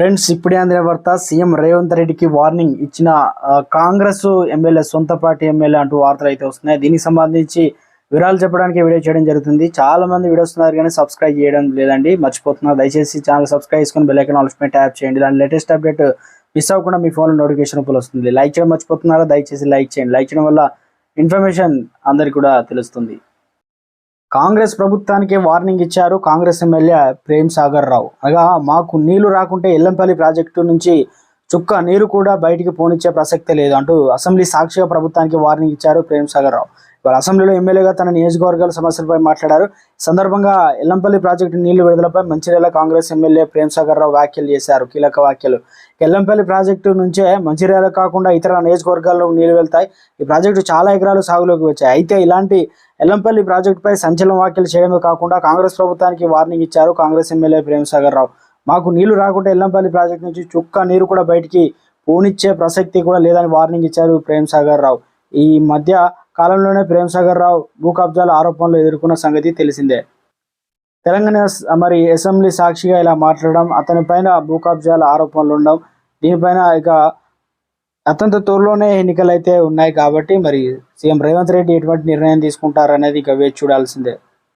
Friends ఇప్పుడే అందిన వార్త సీఎం రేవంత్ రెడ్డికి వార్నింగ్ ఇచ్చిన కాంగ్రెస్ ఎమ్మెల్యే సొంత పార్టీ ఎమ్మెల్యే అంటూ వార్తలు అయితే వస్తున్నాయి. దీనికి సంబంధించి వివరాలు చెప్పడానికి వీడియో చేయడం జరుగుతుంది. చాలా మంది వీడియోస్ ఉన్నారు కానీ సబ్స్క్రైబ్ చేయడం లేదండి. మర్చిపోతున్నారు. దయచేసి ఛానల్ సబ్స్క్రైబ్ చేసుకుని బెల్లైకన్ ఐకాన్ ట్యాప్ చేయండి. దాని లేటెస్ట్ అప్డేట్ మిస్ అవ్వకుండా మీ ఫోన్లో నోటిఫికేషన్ రూపంలో వస్తుంది. లైక్ చేయడం మర్చిపోతున్నారా? దయచేసి లైక్ చేయండి. లైక్ చేయడం వల్ల ఇన్ఫర్మేషన్ అందరికి కూడా తెలుస్తుంది. కాంగ్రెస్ ప్రభుత్వానికి వార్నింగ్ ఇచ్చారు కాంగ్రెస్ ఎమ్మెల్యే ప్రేమ్ సాగర్ రావు. అనగా మాకు నీళ్ళు రాకుంటే ఎల్లంపల్లి ప్రాజెక్టు నుంచి చుక్క నీరు కూడా బయటికి పోనిచ్చే ప్రసక్తే లేదు అంటూ అసెంబ్లీ సాక్షిగా ప్రభుత్వానికి వార్నింగ్ ఇచ్చారు ప్రేమ్ సాగర్ రావు. ఇవాళ అసెంబ్లీలో ఎమ్మెల్యేగా తన నియోజకవర్గాల సమస్యలపై మాట్లాడారు. సందర్భంగా ఎల్లంపల్లి ప్రాజెక్టు నీళ్ళు విడుదలపై మంచిర్యాల కాంగ్రెస్ ఎమ్మెల్యే ప్రేమ్ సాగర్ రావు వ్యాఖ్యలు చేశారు. కీలక వ్యాఖ్యలు. ఎల్లంపల్లి ప్రాజెక్టు నుంచే మంచిర్యాల కాకుండా ఇతర నియోజకవర్గాల్లో నీళ్ళు వెళ్తాయి. ఈ ప్రాజెక్టు చాలా ఎకరాలు సాగులోకి వచ్చాయి. అయితే ఇలాంటి ఎల్లంపల్లి ప్రాజెక్టుపై సంచలన వ్యాఖ్యలు చేయడమే కాకుండా కాంగ్రెస్ ప్రభుత్వానికి వార్నింగ్ ఇచ్చారు కాంగ్రెస్ ఎమ్మెల్యే ప్రేమసాగర్ రావు. మాకు నీళ్ళు రాకుండా ఎల్లంపల్లి ప్రాజెక్టు నుంచి చుక్క నీరు కూడా బయటికి పోనిచ్చే ప్రసక్తి కూడా లేదని వార్నింగ్ ఇచ్చారు ప్రేమసాగర్ రావు. ఈ మధ్య కాలంలోనే ప్రేమసాగర్ రావు భూ కబ్జాల ఆరోపణలు ఎదుర్కొన్న సంగతి తెలిసిందే. తెలంగాణ మరి అసెంబ్లీ సాక్షిగా ఇలా మాట్లాడడం అతని పైన భూ కబ్జాల ఆరోపణలు ఉండడం దీనిపైన ఇక అత్యంత త్వరలోనే ఎన్నికలు అయితే ఉన్నాయి కాబట్టి మరి సీఎం రేవంత్ రెడ్డి ఎటువంటి నిర్ణయం తీసుకుంటారనేది ఇక వేచి చూడాల్సిందే.